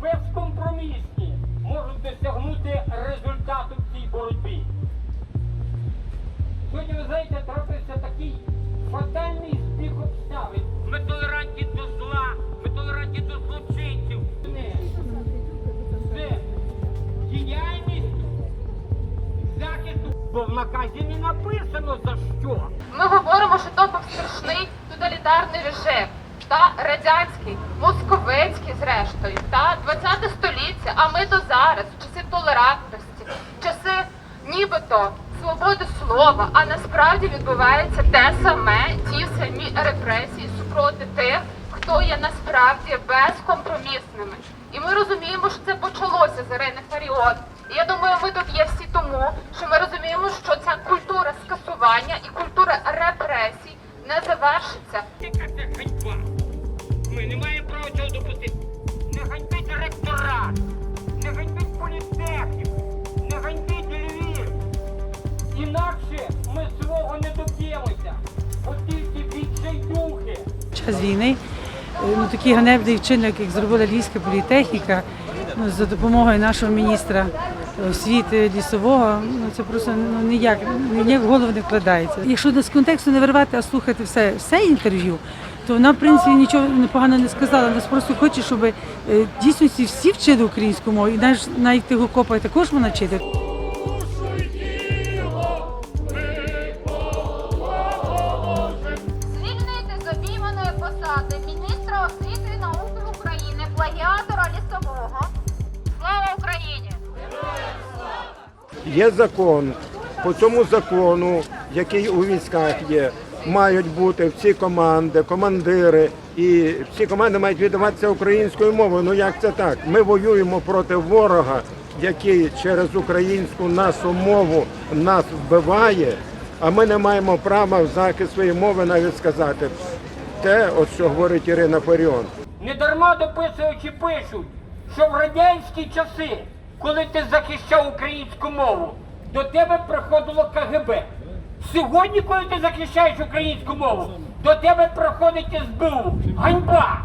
безкомпромісні можуть досягнути результату в цій боротьбі. Сьогодні, ви знаєте, трапився такий фатальний збіг обставин. Ми толерантні до зла, ми толерантні до злочинців. Не. Це діяльність захисту, бо в наказі не написано за що. Ми говоримо, що то був страшний тоталітарний режим та радянський, московецький. 20-ї та 20 століття, а ми то зараз, в часи толерантності, в часи нібито свободи слова, а насправді відбувається те саме, ті самі репресії супроти тих, хто є насправді безкомпромісними. І ми розуміємо, що це почалося з Ірини Фаріон. І я думаю, ми тут є всі тому, що ми розуміємо, що ця культура скасування і культура репресій не завершиться. Час війни е, ну, такий ганебний вчинок, як зробила Львівська політехніка, ну, за допомогою нашого міністра освіти лісового, ну це просто ну, ніяк, ніяк в голову не вкладається. Якщо з контексту не вирвати, а слухати все, все інтерв'ю, то вона, в принципі, нічого непогано не сказала. Вона просто хоче, щоб е, в дійсності всі вчили українську мову, і навіть навіть тих окопах також вона вчити. України, лісового. Слава Україні! Є закон. По цьому закону, який у військах є, мають бути всі команди, командири, і всі команди мають віддаватися українською мовою. Ну як це так? Ми воюємо проти ворога, який через українську нашу мову нас вбиває, а ми не маємо права в захист своєї мови навіть сказати те, от що говорить Ірина Фаріон. Недарма дописувачі пишуть, що в радянські часи, коли ти захищав українську мову, до тебе приходило КГБ. Сьогодні, коли ти захищаєш українську мову, до тебе приходить СБУ. Ганьба!